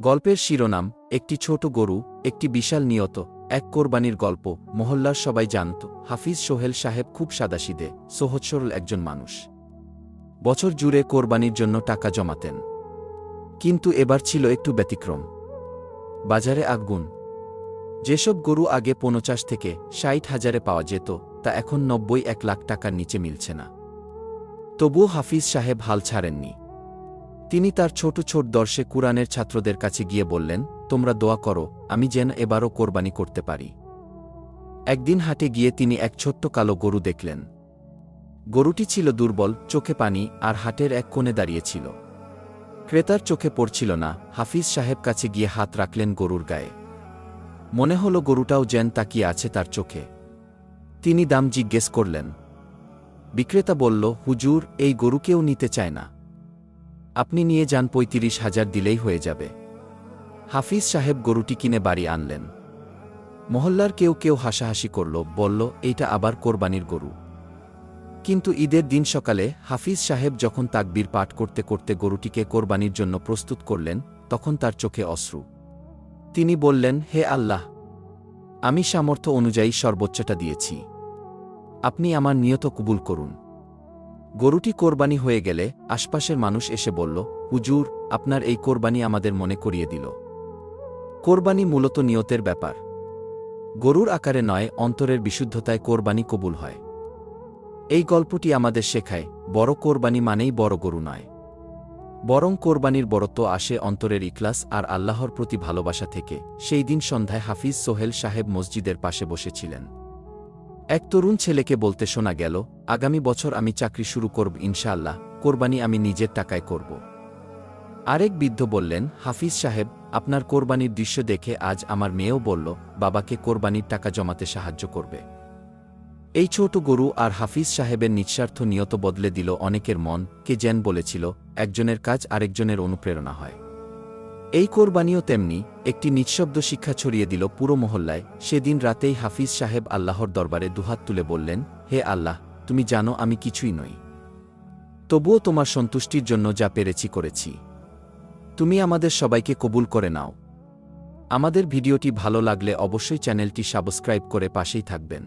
গল্পের শিরোনাম, একটি ছোট গরু, একটি বিশাল নিয়ত, এক কোরবানির গল্প, মহল্লার সবাই জানত, হাফিজ সোহেল সাহেব খুব সাদাসিদে সহজ সরল একজন মানুষ। বছর জুড়ে কোরবানির জন্য টাকা জমাতেন। কিন্তু এবার ছিল একটু ব্যতিক্রম। বাজারে আগুন। যেসব গরু আগে পঞ্চাশ থেকে ষাট হাজারে পাওয়া যেত, তা এখন নব্বই এক লাখ টাকার নিচে মিলছে না। তবুও হাফিজ সাহেব হাল ছাড়েননি। তিনি তার ছোট ছোট দর্শে কুরআনের ছাত্রদের কাছে গিয়ে বললেন, তোমরা দোয়া করো, আমি যেন এবারও কোরবানি করতে পারি। একদিন হাটে গিয়ে তিনি এক ছোট্ট কালো গরু দেখলেন। গরুটি ছিল দুর্বল, চোখে পানি, আর হাটের এক কোণে দাঁড়িয়েছিল ক্রেতার চোখে পড়ছিল না, হাফিজ সাহেব কাছে গিয়ে হাত রাখলেন গরুর গায়ে। মনে হল গরুটাও যেন তাকিয়ে আছে তার চোখে। তিনি দাম জিজ্ঞেস করলেন। বিক্রেতা বলল, হুজুর, এই গরুকেও নিতে চায় না। আপনি নিয়ে যান পঁয়ত্রিশ হাজার দিলেই হয়ে যাবে। হাফিজ সাহেব গরুটি কিনে বাড়ি আনলেন। মহল্লার কেউ কেউ হাসাহাসি করল, বলল, এইটা আবার কোরবানির গরু। কিন্তু ঈদের দিন সকালে হাফিজ সাহেব যখন তাকবীর পাঠ করতে করতে গরুটিকে কোরবানির জন্য প্রস্তুত করলেন, তখন তার চোখে অশ্রু। তিনি বললেন, হে আল্লাহ, আমি সামর্থ্য অনুযায়ী সর্বোচ্চটা দিয়েছি। আপনি আমার নিয়ত কবুল করুন। গরুটি কোরবানি হয়ে গেলে আশপাশের মানুষ এসে বলল, হুজুর, আপনার এই কোরবানি আমাদের মনে করিয়ে দিল। কোরবানি মূলত নিয়তের ব্যাপার। গরুর আকারে নয়, অন্তরের বিশুদ্ধতায় কোরবানি কবুল হয়। এই গল্পটি আমাদের শেখায়, বড় কোরবানি মানেই বড় গরু নয়। বরং কোরবানির বড়ত্ব আসে অন্তরের ইখলাস আর আল্লাহর প্রতি ভালোবাসা থেকে। সেই দিন সন্ধ্যায় হাফিজ সোহেল সাহেব মসজিদের পাশে বসেছিলেন। এক তরুণ ছেলেকে বলতে শোনা গেল, আগামী বছর আমি চাকরি শুরু করব, ইনশাআল্লাহ, কোরবানি আমি নিজের টাকায় করব। আরেক বৃদ্ধ বললেন, হাফিজ সাহেব, আপনার কোরবানির দৃশ্য দেখে আজ আমার মেয়েও বলল, বাবাকে কোরবানির টাকা জমাতে সাহায্য করবে। এই ছোট গরু আর হাফিজ সাহেবের নিঃস্বার্থ নিয়ত বদলে দিল অনেকের মন, কে যেন বলেছিল, একজনের কাজ আরেকজনের অনুপ্রেরণা হয়। এই কোরবানিও তেমনি একটি নিঃশব্দ শিক্ষা ছড়িয়ে দিল পুরো মহল্লায়। সেদিন রাতেই হাফিজ সাহেব আল্লাহর দরবারে দুহাত তুলে বললেন, হে আল্লাহ, তুমি জানো আমি কিছুই নই। তবুও তোমার সন্তুষ্টির জন্য যা পেরেছি করেছি। তুমি আমাদের সবাইকে কবুল করে নাও। আমাদের ভিডিওটি ভালো লাগলে অবশ্যই চ্যানেলটি সাবস্ক্রাইব করে পাশেই থাকবেন।